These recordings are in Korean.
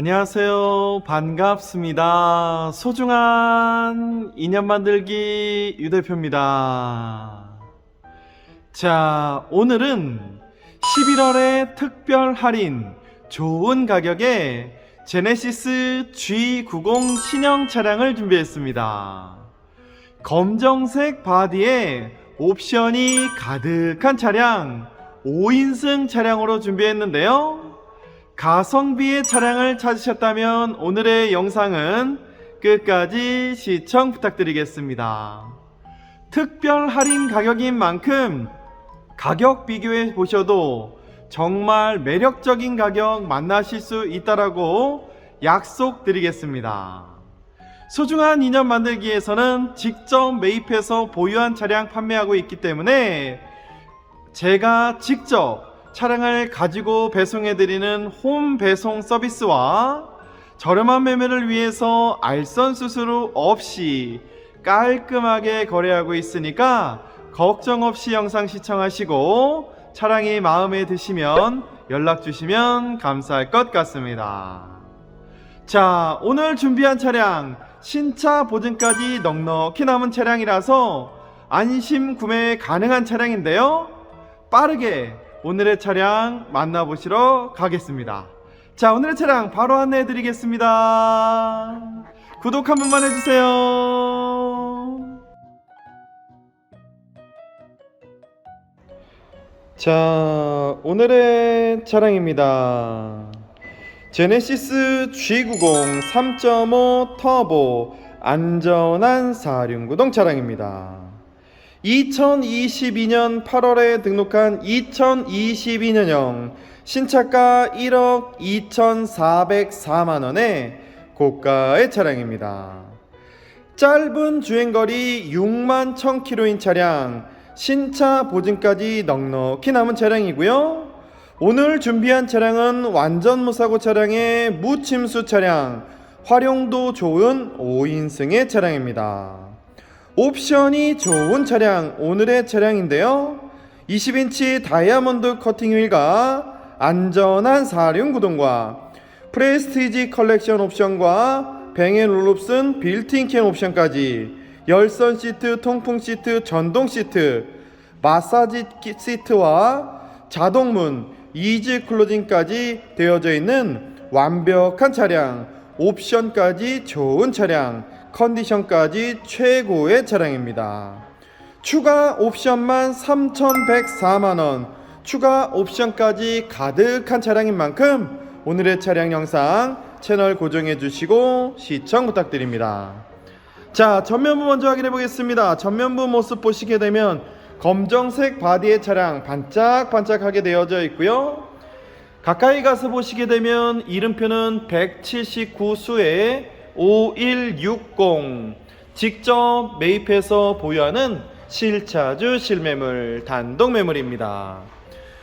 안녕하세요. 반갑습니다. 소중한 인연 만들기 유 대표입니다. 자, 오늘은 11월의 특별 할인 좋은 가격에 제네시스 G90 신형 차량을 준비했습니다. 검정색 바디에 옵션이 가득한 차량 5인승 차량으로 준비했는데요. 가성비의 차량을 찾으셨다면 오늘의 영상은 끝까지 시청 부탁드리겠습니다. 특별 할인 가격인 만큼 가격 비교해 보셔도 정말 매력적인 가격 만나실 수 있다라고 약속드리겠습니다. 소중한 인연 만들기에서는 직접 매입해서 보유한 차량 판매하고 있기 때문에 제가 직접 차량을 가지고 배송해드리는 홈 배송 서비스와 저렴한 매매를 위해서 알선 수수료 없이 깔끔하게 거래하고 있으니까 걱정 없이 영상 시청하시고 차량이 마음에 드시면 연락 주시면 감사할 것 같습니다. 자, 오늘 준비한 차량 신차 보증까지 넉넉히 남은 차량이라서 안심 구매 가능한 차량인데요. 빠르게 오늘의 차량 만나보시러 가겠습니다. 자, 오늘의 차량 바로 안내해 드리겠습니다. 구독 한 번만 해주세요. 자, 오늘의 차량입니다. 제네시스 G90 3.5 터보 안전한 사륜구동 차량입니다. 2022년 8월에 등록한 2022년형 신차가 1억 2,404만원의 고가의 차량입니다. 짧은 주행거리 6만 1000km인 차량, 신차 보증까지 넉넉히 남은 차량이고요. 오늘 준비한 차량은 완전 무사고 차량의 무침수 차량, 활용도 좋은 5인승의 차량입니다. 옵션이 좋은 차량, 오늘의 차량인데요. 20인치 다이아몬드 커팅 휠과 안전한 사륜 구동과 프레스티지 컬렉션 옵션과 뱅앤올롭슨 빌트인 캔 옵션까지 열선 시트, 통풍 시트, 전동 시트, 마사지 키- 시트와 자동문, 이지 클로징까지 되어져 있는 완벽한 차량, 옵션까지 좋은 차량, 컨디션까지 최고의 차량입니다. 추가 옵션만 3,104만원, 추가 옵션까지 가득한 차량인 만큼 오늘의 차량 영상 채널 고정해 주시고 시청 부탁드립니다. 자, 전면부 먼저 확인해 보겠습니다. 전면부 모습 보시게 되면 검정색 바디의 차량 반짝반짝하게 되어져 있고요. 가까이 가서 보시게 되면 이름표는 179수의 5160 직접 매입해서 보유하는 실차주 실매물 단독 매물입니다.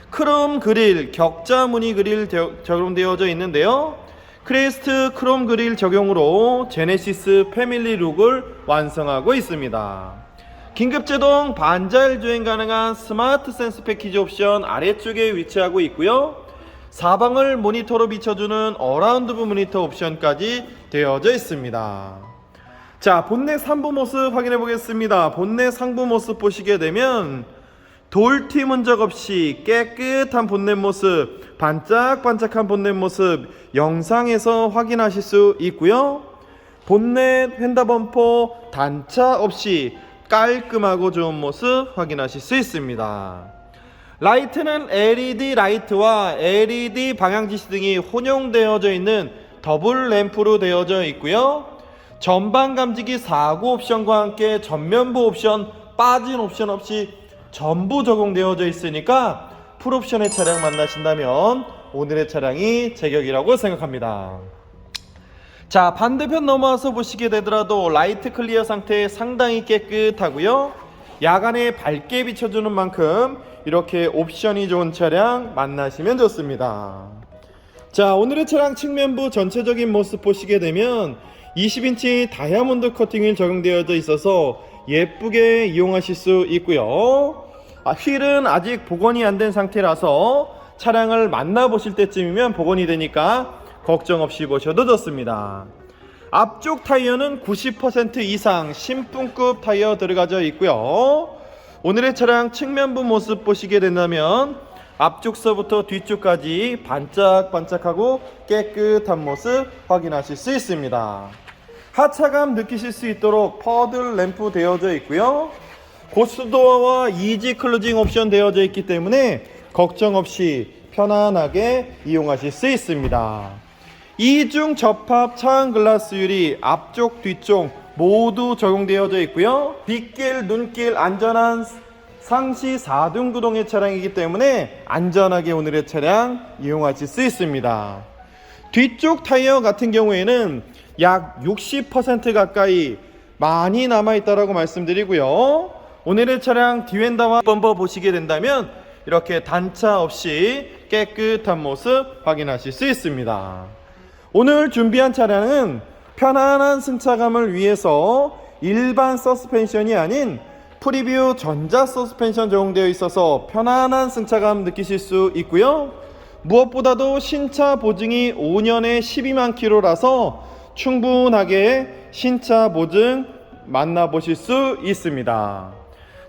크롬 그릴 격자 무늬 그릴 되- 적용되어져 있는데요. 크레스트 크롬 그릴 적용으로 제네시스 패밀리 룩을 완성하고 있습니다. 긴급제동 반자율 주행 가능한 스마트 센스 패키지 옵션 아래쪽에 위치하고 있고요. 사방을 모니터로 비춰주는 어라운드 뷰 모니터 옵션까지 되어져 있습니다. 자, 본넷 상부 모습 확인해 보겠습니다. 본넷 상부 모습 보시게 되면 돌티 문적 없이 깨끗한 본넷 모습, 반짝반짝한 본넷 모습 영상에서 확인하실 수 있고요. 본넷 휀다 범퍼 단차 없이 깔끔하고 좋은 모습 확인하실 수 있습니다. 라이트는 LED 라이트와 LED 방향 지시 등이 혼용되어져 있는 더블 램프로 되어져 있고요. 전방 감지기 4구 옵션과 함께 전면부 옵션 빠진 옵션 없이 전부 적용되어져 있으니까 풀옵션의 차량 만나신다면 오늘의 차량이 제격이라고 생각합니다. 자 반대편 넘어와서 보시게 되더라도 라이트 클리어 상태 상당히 깨끗하고요 야간에 밝게 비춰주는 만큼 이렇게 옵션이 좋은 차량 만나시면 좋습니다 자 오늘의 차량 측면부 전체적인 모습 보시게 되면 20인치 다이아몬드 커팅휠 적용되어져 있어서 예쁘게 이용하실 수 있고요 아, 휠은 아직 복원이 안 된 상태라서 차량을 만나보실 때쯤이면 복원이 되니까 걱정 없이 보셔도 좋습니다. 앞쪽 타이어는 90% 이상 신품급 타이어 들어가져 있고요. 오늘의 차량 측면부 모습 보시게 된다면 앞쪽서부터 뒤쪽까지 반짝반짝하고 깨끗한 모습 확인하실 수 있습니다. 하차감 느끼실 수 있도록 퍼들 램프 되어져 있고요. 고수도어와 이지 클로징 옵션 되어져 있기 때문에 걱정 없이 편안하게 이용하실 수 있습니다. 이중 접합 차은 글라스 유리 앞쪽 뒤쪽 모두 적용되어져 있고요. 빗길 눈길 안전한 상시 4등 구동의 차량이기 때문에 안전하게 오늘의 차량 이용하실 수 있습니다. 뒤쪽 타이어 같은 경우에는 약 60% 가까이 많이 남아있다라고 말씀드리고요. 오늘의 차량 디웬다와 범버 보시게 된다면 이렇게 단차 없이 깨끗한 모습 확인하실 수 있습니다. 오늘 준비한 차량은 편안한 승차감을 위해서 일반 서스펜션이 아닌 프리뷰 전자 서스펜션 적용되어 있어서 편안한 승차감 느끼실 수 있고요. 무엇보다도 신차 보증이 5년에 12만 킬로라서 충분하게 신차 보증 만나보실 수 있습니다.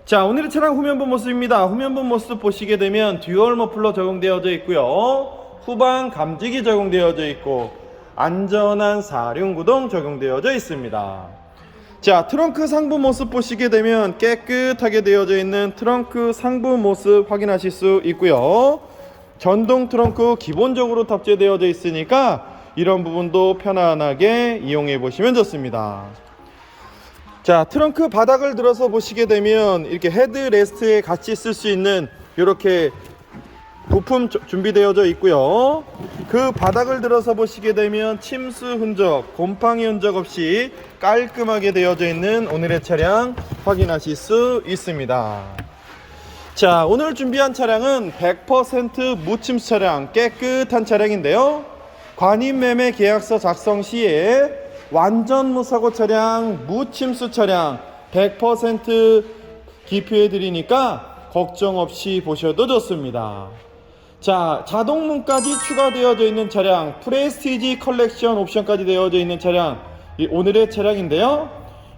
자, 오늘의 차량 후면부 모습입니다. 후면부 모습 보시게 되면 듀얼 머플러 적용되어져 있고요. 후방 감지기 적용되어져 있고 안전한 사륜구동 적용되어져 있습니다. 자, 트렁크 상부 모습 보시게 되면 깨끗하게 되어져 있는 트렁크 상부 모습 확인하실 수 있고요. 전동 트렁크 기본적으로 탑재되어져 있으니까 이런 부분도 편안하게 이용해 보시면 좋습니다. 자, 트렁크 바닥을 들어서 보시게 되면 이렇게 헤드레스트에 같이 쓸 수 있는 이렇게 부품 조- 준비되어져 있고요. 그 바닥을 들어서 보시게 되면 침수 흔적, 곰팡이 흔적 없이 깔끔하게 되어져 있는 오늘의 차량 확인하실 수 있습니다. 자, 오늘 준비한 차량은 100% 무침수 차량, 깨끗한 차량인데요. 관임매매 계약서 작성 시에 완전 무사고 차량, 무침수 차량 100% 기표해 드리니까 걱정 없이 보셔도 좋습니다. 자, 자동문까지 추가되어져 있는 차량, 프레스티지 컬렉션 옵션까지 되어져 있는 차량, 이 오늘의 차량인데요.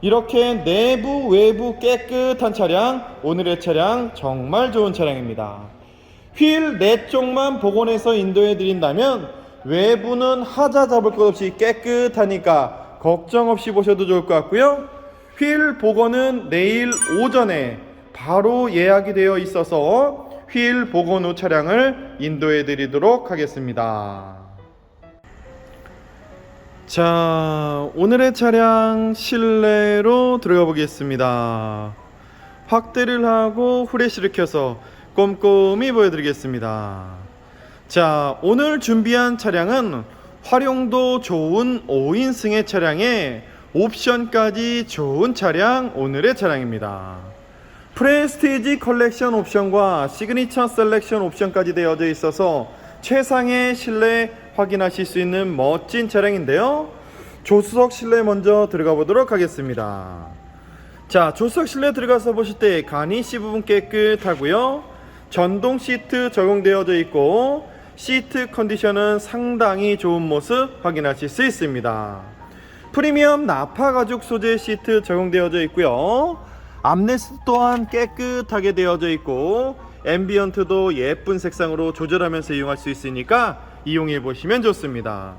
이렇게 내부, 외부 깨끗한 차량, 오늘의 차량 정말 좋은 차량입니다. 휠네 쪽만 복원해서 인도해 드린다면 외부는 하자 잡을 것 없이 깨끗하니까 걱정 없이 보셔도 좋을 것 같고요. 휠 복원은 내일 오전에 바로 예약이 되어 있어서 휠 복원 후 차량을 인도해 드리도록 하겠습니다. 자, 오늘의 차량 실내로 들어가 보겠습니다. 확대를 하고 후레쉬를 켜서 꼼꼼히 보여드리겠습니다. 자, 오늘 준비한 차량은 활용도 좋은 5인승의 차량에 옵션까지 좋은 차량 오늘의 차량입니다. 프레스티지 컬렉션 옵션과 시그니처 셀렉션 옵션까지 되어져 있어서 최상의 실내 확인하실 수 있는 멋진 차량인데요. 조수석 실내 먼저 들어가 보도록 하겠습니다. 자, 조수석 실내 들어가서 보실 때 가니시 부분 깨끗하고요. 전동 시트 적용되어져 있고 시트 컨디션은 상당히 좋은 모습 확인하실 수 있습니다. 프리미엄 나파 가죽 소재 시트 적용되어져 있고요. 암레스트 또한 깨끗하게 되어져 있고 앰비언트도 예쁜 색상으로 조절하면서 이용할 수 있으니까 이용해 보시면 좋습니다.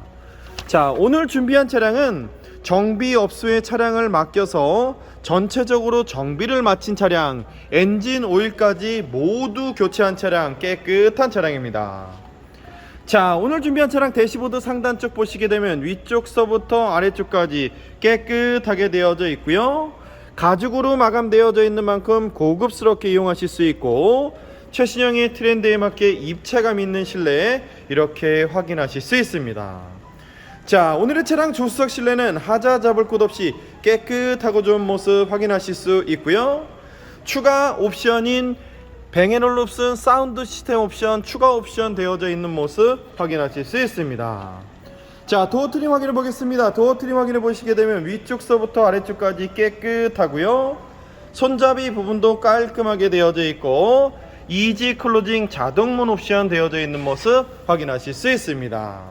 자, 오늘 준비한 차량은 정비 업소에 차량을 맡겨서 전체적으로 정비를 마친 차량, 엔진 오일까지 모두 교체한 차량, 깨끗한 차량입니다. 자, 오늘 준비한 차량 대시보드 상단 쪽 보시게 되면 위쪽 서부터 아래쪽까지 깨끗하게 되어져 있고요. 가죽으로 마감되어져 있는 만큼 고급스럽게 이용하실 수 있고 최신형의 트렌드에 맞게 입체감 있는 실내 이렇게 확인하실 수 있습니다. 자, 오늘의 차량 조수석 실내는 하자 잡을 곳 없이 깨끗하고 좋은 모습 확인하실 수 있고요. 추가 옵션인 뱅앤올룹슨 사운드 시스템 옵션 추가 옵션 되어져 있는 모습 확인하실 수 있습니다. 자, 도어 트림 확인해 보겠습니다. 도어 트림 확인해 보시게 되면 위쪽서부터 아래쪽까지 깨끗하고요. 손잡이 부분도 깔끔하게 되어져 있고 이지 클로징 자동문 옵션 되어져 있는 모습 확인하실 수 있습니다.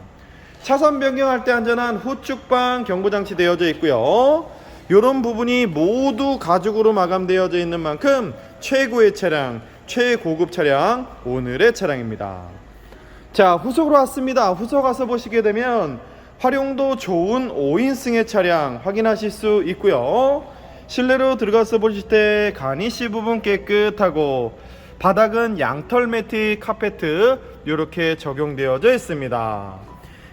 차선 변경할 때 안전한 후측방 경보장치 되어져 있고요. 이런 부분이 모두 가죽으로 마감되어져 있는 만큼 최고의 차량, 최고급 차량, 오늘의 차량입니다. 자, 후속으로 왔습니다. 후속 가서 보시게 되면 활용도 좋은 5인승의 차량 확인하실 수 있고요. 실내로 들어가서 보실 때 가니시 부분 깨끗하고 바닥은 양털 매트 카페트 이렇게 적용되어져 있습니다.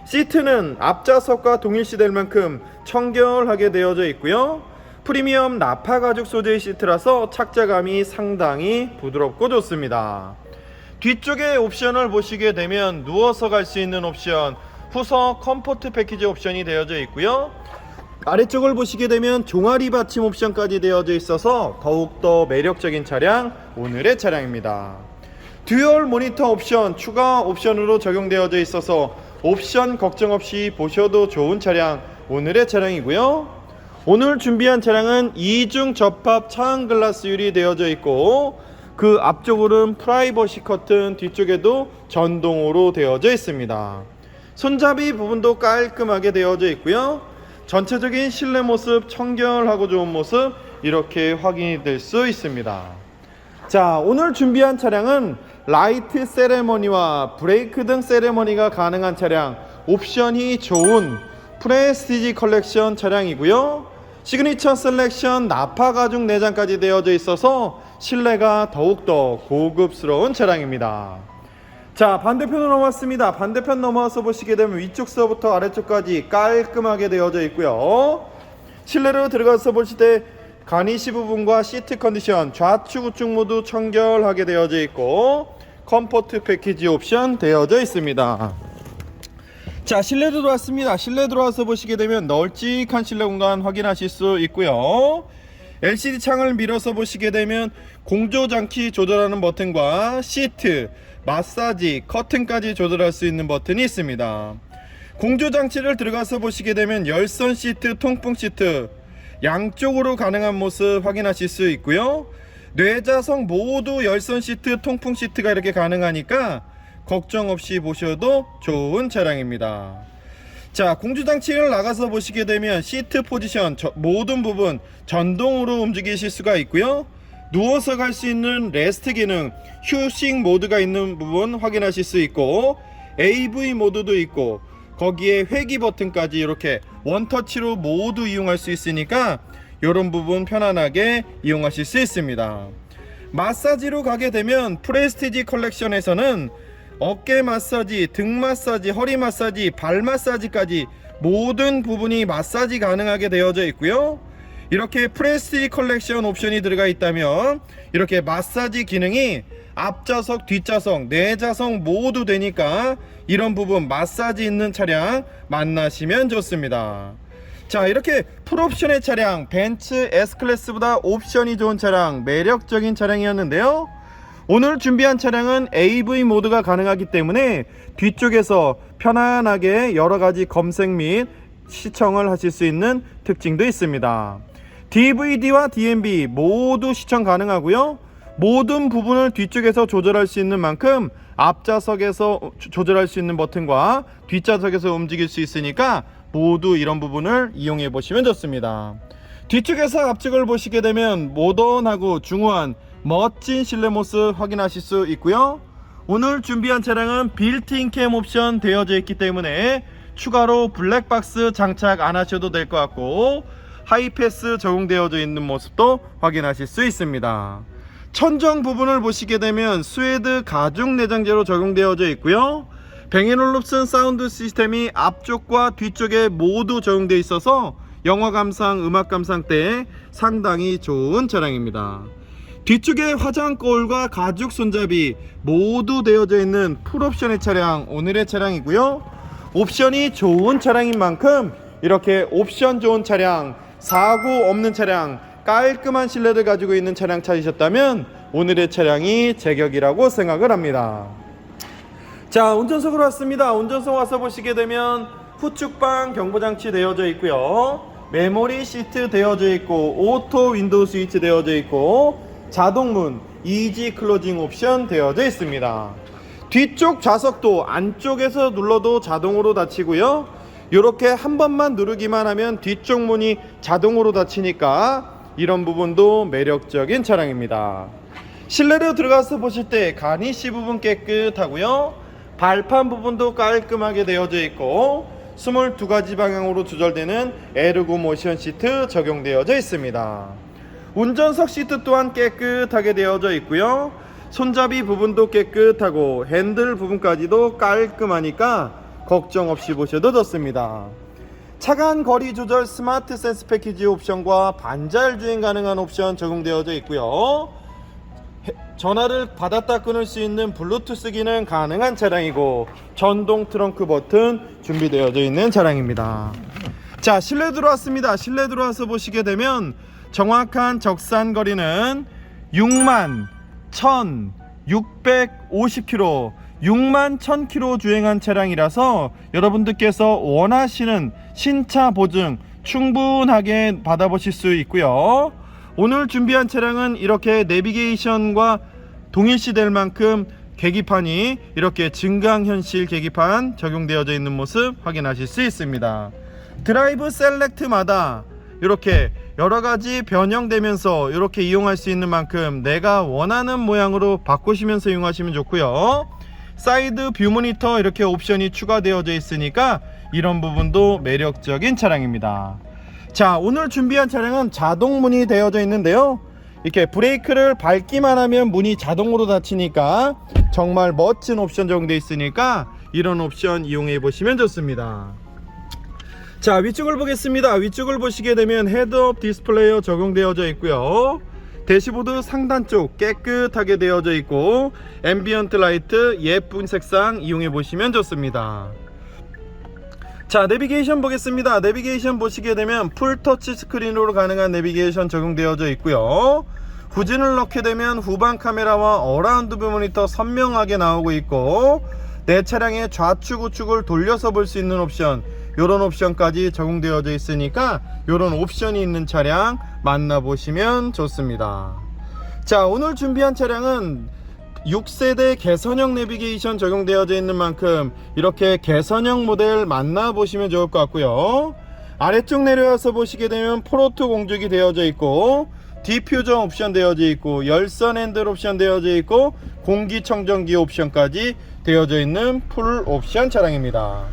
시트는 앞좌석과 동일시될 만큼 청결하게 되어져 있고요. 프리미엄 나파 가죽 소재의 시트라서 착자감이 상당히 부드럽고 좋습니다. 뒤쪽에 옵션을 보시게 되면 누워서 갈 수 있는 옵션, 후석 컴포트 패키지 옵션이 되어져 있고요. 아래쪽을 보시게 되면 종아리 받침 옵션까지 되어져 있어서 더욱더 매력적인 차량, 오늘의 차량입니다. 듀얼 모니터 옵션 추가 옵션으로 적용되어져 있어서 옵션 걱정 없이 보셔도 좋은 차량, 오늘의 차량이고요. 오늘 준비한 차량은 이중 접합 차항 글라스율이 되어져 있고 그 앞쪽으로는 프라이버시 커튼 뒤쪽에도 전동으로 되어져 있습니다. 손잡이 부분도 깔끔하게 되어져 있고요. 전체적인 실내 모습 청결하고 좋은 모습 이렇게 확인이 될 수 있습니다. 자, 오늘 준비한 차량은 라이트 세레머니와 브레이크 등 세레머니가 가능한 차량, 옵션이 좋은 프레스티지 컬렉션 차량이고요. 시그니처 셀렉션 나파 가죽 내장까지 되어져 있어서 실내가 더욱더 고급스러운 차량입니다. 자 반대편으로 넘어왔습니다. 반대편 넘어와서 보시게 되면 위쪽서부터 아래쪽까지 깔끔하게 되어져 있고요. 실내로 들어가서 보실 때 가니시 부분과 시트 컨디션 좌측 우측 모두 청결하게 되어져 있고 컴포트 패키지 옵션 되어져 있습니다. 자 실내 들어왔습니다. 실내 들어와서 보시게 되면 널찍한 실내 공간 확인하실 수 있고요. LCD 창을 밀어서 보시게 되면 공조 장치 조절하는 버튼과 시트, 마사지, 커튼까지 조절할 수 있는 버튼이 있습니다. 공조 장치를 들어가서 보시게 되면 열선 시트, 통풍 시트 양쪽으로 가능한 모습 확인하실 수 있고요. 뇌자석 모두 열선 시트, 통풍 시트가 이렇게 가능하니까 걱정 없이 보셔도 좋은 차량입니다. 자 공주장치를 나가서 보시게 되면 시트 포지션 저- 모든 부분 전동으로 움직이실 수가 있고요 누워서 갈 수 있는 레스트 기능 휴식 모드가 있는 부분 확인하실 수 있고 AV 모드도 있고 거기에 회기 버튼까지 이렇게 원터치로 모두 이용할 수 있으니까 이런 부분 편안하게 이용하실 수 있습니다 마사지로 가게 되면 프레스티지 컬렉션에서는 어깨 마사지, 등 마사지, 허리 마사지, 발 마사지까지 모든 부분이 마사지 가능하게 되어져 있고요. 이렇게 프레스티지 컬렉션 옵션이 들어가 있다면 이렇게 마사지 기능이 앞좌석, 뒷좌석, 내좌석 모두 되니까 이런 부분 마사지 있는 차량 만나시면 좋습니다. 자 이렇게 풀옵션의 차량 벤츠 S클래스보다 옵션이 좋은 차량 매력적인 차량이었는데요 오늘 준비한 차량은 AV 모드가 가능하기 때문에 뒤쪽에서 편안하게 여러가지 검색 및 시청을 하실 수 있는 특징도 있습니다 DVD와 DMB 모두 시청 가능하고요 모든 부분을 뒤쪽에서 조절할 수 있는 만큼 앞좌석에서 조- 조절할 수 있는 버튼과 뒷좌석에서 움직일 수 있으니까 모두 이런 부분을 이용해 보시면 좋습니다. 뒤쪽에서 앞쪽을 보시게 되면 모던하고 중후한 멋진 실내 모습 확인하실 수 있고요. 오늘 준비한 차량은 빌트인 캠 옵션 되어져 있기 때문에 추가로 블랙박스 장착 안 하셔도 될 것 같고 하이패스 적용되어져 있는 모습도 확인하실 수 있습니다. 천정 부분을 보시게 되면 스웨드 가죽 내장재로 적용되어져 있고요. 뱅앤올룹슨 사운드 시스템이 앞쪽과 뒤쪽에 모두 적용되어 있어서 영화 감상, 음악 감상 때 상당히 좋은 차량입니다. 뒤쪽에 화장 거울과 가죽 손잡이 모두 되어져 있는 풀옵션의 차량 오늘의 차량이고요. 옵션이 좋은 차량인 만큼 이렇게 옵션 좋은 차량, 사고 없는 차량, 깔끔한 실내를 가지고 있는 차량 찾으셨다면 오늘의 차량이 제격이라고 생각을 합니다. 자 운전석으로 왔습니다 운전석 와서 보시게 되면 후측방 경보장치 되어져 있고요 메모리 시트 되어져 있고 오토 윈도우 스위치 되어져 있고 자동문 이지 클로징 옵션 되어져 있습니다 뒤쪽 좌석도 안쪽에서 눌러도 자동으로 닫히고요. 이렇게 한 번만 누르기만 하면 뒤쪽 문이 자동으로 닫히니까 이런 부분도 매력적인 차량입니다. 실내로 들어가서 보실 때 가니시 부분 깨끗하고요. 발판 부분도 깔끔하게 되어져 있고 22가지 방향으로 조절되는 에르고 모션 시트 적용되어져 있습니다. 운전석 시트 또한 깨끗하게 되어져 있고요. 손잡이 부분도 깨끗하고 핸들 부분까지도 깔끔하니까 걱정 없이 보셔도 좋습니다. 차간 거리 조절 스마트 센스 패키지 옵션과 반자율 주행 가능한 옵션 적용되어져 있고요. 해- 전화를 받았다 끊을 수 있는 블루투스 기능 가능한 차량이고 전동 트렁크 버튼 준비되어져 있는 차량입니다. 자 실내 들어왔습니다. 실내 들어와서 보시게 되면 정확한 적산 거리는 6만 1,650km 6만 1000km 주행한 차량이라서 여러분들께서 원하시는 신차 보증 충분하게 받아보실 수 있고요. 오늘 준비한 차량은 이렇게 내비게이션과 동일시될 만큼 계기판이 이렇게 증강현실 계기판 적용되어져 있는 모습 확인하실 수 있습니다. 드라이브 셀렉트마다 이렇게 여러 가지 변형되면서 이렇게 이용할 수 있는 만큼 내가 원하는 모양으로 바꾸시면서 이용하시면 좋고요. 사이드 뷰 모니터 이렇게 옵션이 추가되어져 있으니까 이런 부분도 매력적인 차량입니다. 자, 오늘 준비한 차량은 자동 문이 되어져 있는데요. 이렇게 브레이크를 밟기만 하면 문이 자동으로 닫히니까 정말 멋진 옵션 적용되어 있으니까 이런 옵션 이용해 보시면 좋습니다. 자 위쪽을 보겠습니다 위쪽을 보시게 되면 헤드업 디스플레이어 적용되어져 있고요 대시보드 상단 쪽 깨끗하게 되어져 있고 앰비언트 라이트 예쁜 색상 이용해 보시면 좋습니다. 자 내비게이션 보겠습니다. 내비게이션 보시게 되면 풀터치 스크린으로 가능한 내비게이션 적용되어져 있고요. 후진을 넣게 되면 후방 카메라와 어라운드 뷰 모니터 선명하게 나오고 있고 내 차량의 좌측 우측을 돌려서 볼 수 있는 옵션 이런 옵션까지 적용되어져 있으니까 이런 옵션이 있는 차량 만나보시면 좋습니다. 자 오늘 준비한 차량은 6세대 개선형 내비게이션 적용되어져 있는 만큼 이렇게 개선형 모델 만나보시면 좋을 것 같고요. 아래쪽 내려와서 보시게 되면 프로트 공조기 되어져 있고 디퓨저 옵션 되어져 있고 열선 핸들 옵션 되어져 있고 공기청정기 옵션까지 되어져 있는 풀 옵션 차량입니다.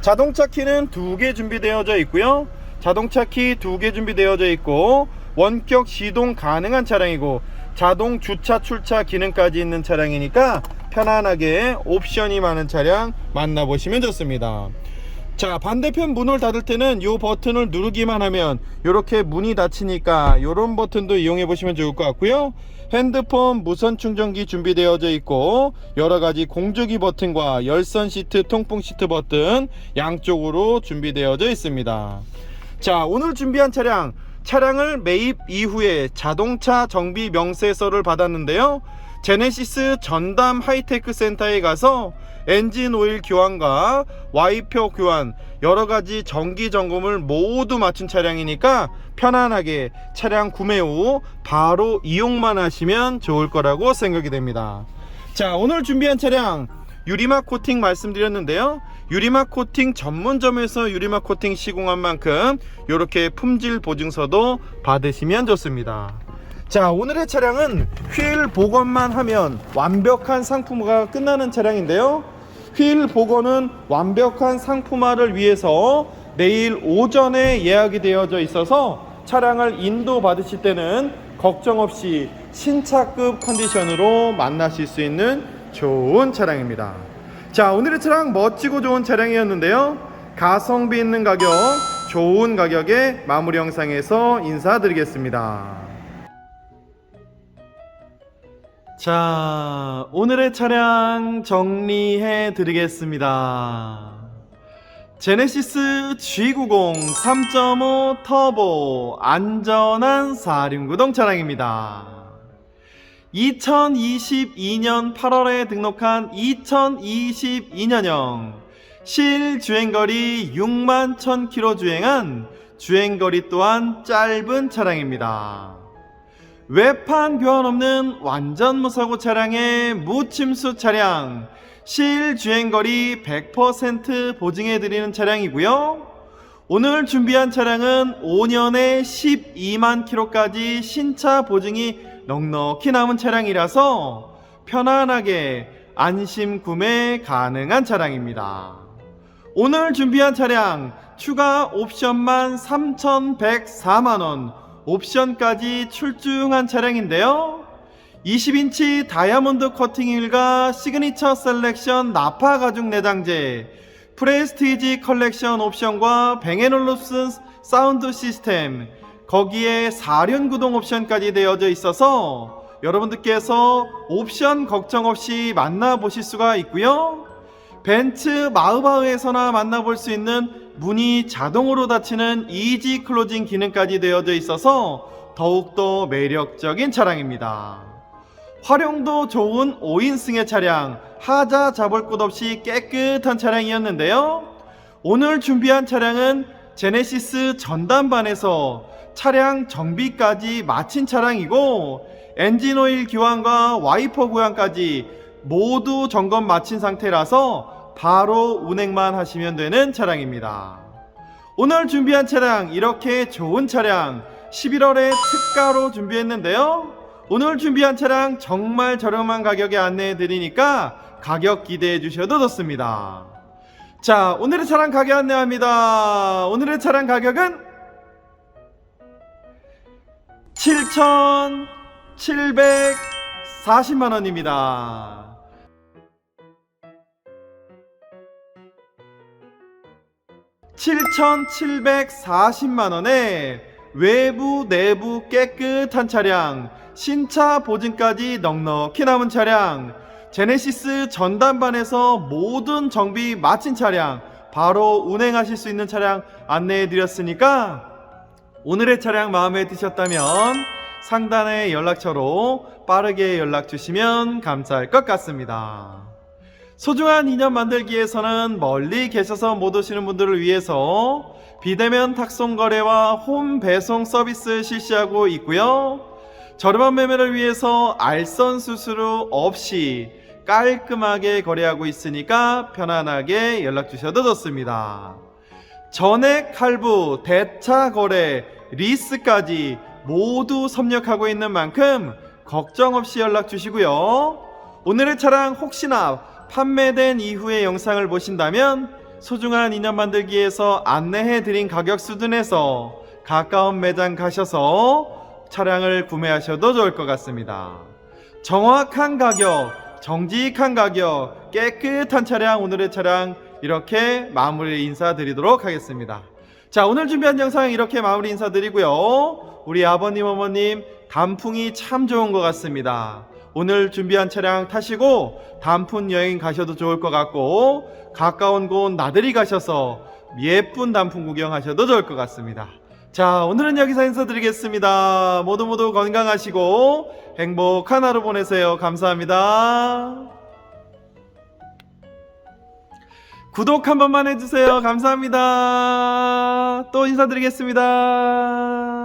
자동차 키는 두 개 준비되어져 있고요 자동차 키 두 개 준비되어져 있고 원격 시동 가능한 차량이고 자동 주차 출차 기능까지 있는 차량이니까 편안하게 옵션이 많은 차량 만나보시면 좋습니다. 자 반대편 문을 닫을 때는 이 버튼을 누르기만 하면 이렇게 문이 닫히니까 이런 버튼도 이용해 보시면 좋을 것 같고요. 핸드폰 무선 충전기 준비되어져 있고 여러가지 공조기 버튼과 열선 시트 통풍 시트 버튼 양쪽으로 준비되어져 있습니다 자 오늘 준비한 차량. 차량을 매입 이후에 자동차 정비 명세서를 받았는데요. 제네시스 전담 하이테크 센터에 가서 엔진 오일 교환과 와이퍼 교환 여러 가지 정기 점검을 모두 마친 차량이니까 편안하게 차량 구매 후 바로 이용만 하시면 좋을 거라고 생각이 됩니다. 자 오늘 준비한 차량 유리막 코팅 말씀드렸는데요 유리막 코팅 전문점에서 유리막 코팅 시공한 만큼 이렇게 품질 보증서도 받으시면 좋습니다. 자 오늘의 차량은 휠 복원만 하면 완벽한 상품화가 끝나는 차량인데요. 휠 복원은 완벽한 상품화를 위해서 내일 오전에 예약이 되어져 있어서 차량을 인도 받으실 때는 걱정 없이 신차급 컨디션으로 만나실 수 있는 좋은 차량입니다 자 오늘의 차량 멋지고 좋은 차량이었는데요 가성비 있는 가격 좋은 가격에 마무리 영상에서 인사드리겠습니다 자, 오늘의 차량 정리해 드리겠습니다. 제네시스 G90 3.5 터보 안전한 4륜 구동 차량입니다. 2022년 8월에 등록한 2022년형 실주행거리 6만 1000km 주행한 주행거리 또한 짧은 차량입니다. 외판 교환 없는 완전 무사고 차량의 무침수 차량 실 주행거리 100% 보증해드리는 차량이고요. 오늘 준비한 차량은 5년에 12만 킬로까지 신차 보증이 넉넉히 남은 차량이라서 편안하게 안심 구매 가능한 차량입니다. 오늘 준비한 차량 추가 옵션만 3,104만원 옵션까지 출중한 차량인데요. 20인치 다이아몬드 커팅 휠과 시그니처 셀렉션 나파 가죽 내장재, 프레스티지 컬렉션 옵션과 뱅앤올룹슨 사운드 시스템, 거기에 4륜 구동 옵션까지 되어져 있어서 여러분들께서 옵션 걱정 없이 만나보실 수가 있고요. 벤츠 마우바흐에서나 만나볼 수 있는 문이 자동으로 닫히는 이지 클로징 기능까지 되어져 있어서 더욱더 매력적인 차량입니다. 활용도 좋은 5인승의 차량, 하자 잡을 곳 없이 깨끗한 차량이었는데요. 오늘 준비한 차량은 제네시스 전담반에서 차량 정비까지 마친 차량이고 엔진 오일 교환과 와이퍼 교환까지 모두 점검 마친 상태라서 바로 운행만 하시면 되는 차량입니다. 오늘 준비한 차량 이렇게 좋은 차량 11월에 특가로 준비했는데요. 오늘 준비한 차량 정말 저렴한 가격에 안내해 드리니까 가격 기대해 주셔도 좋습니다. 자, 오늘의 차량 가격 안내합니다. 오늘의 차량 가격은 7,740만 원입니다. (7,740만 원에) 외부 내부 깨끗한 차량 신차 보증까지 넉넉히 남은 차량 제네시스 전담반에서 모든 정비 마친 차량 바로 운행하실 수 있는 차량 안내해 드렸으니까 오늘의 차량 마음에 드셨다면 상단의 연락처로 빠르게 연락 주시면 감사할 것 같습니다. 소중한 인연 만들기에서는 멀리 계셔서 못 오시는 분들을 위해서 비대면 탁송 거래와 홈 배송 서비스 실시하고 있고요. 저렴한 매매를 위해서 알선 수수료 없이 깔끔하게 거래하고 있으니까 편안하게 연락 주셔도 좋습니다. 전액 할부, 대차 거래, 리스까지 모두 섭렵하고 있는 만큼 걱정 없이 연락 주시고요. 오늘의 차량 혹시나 판매된 이후의 영상을 보신다면 소중한 인연 만들기에서 안내해 드린 가격 수준에서 가까운 매장 가셔서 차량을 구매하셔도 좋을 것 같습니다. 정확한 가격, 정직한 가격, 깨끗한 차량, 오늘의 차량 이렇게 마무리 인사드리도록 하겠습니다. 자, 오늘 준비한 영상 이렇게 마무리 인사드리고요. 우리 아버님, 어머님, 단풍이 참 좋은 것 같습니다. 오늘 준비한 차량 타시고 단풍 여행 가셔도 좋을 것 같고 가까운 곳 나들이 가셔서 예쁜 단풍 구경하셔도 좋을 것 같습니다. 자, 오늘은 여기서 인사드리겠습니다. 모두 모두 건강하시고 행복한 하루 보내세요. 감사합니다. 구독 한 번만 해주세요. 감사합니다. 또 인사드리겠습니다.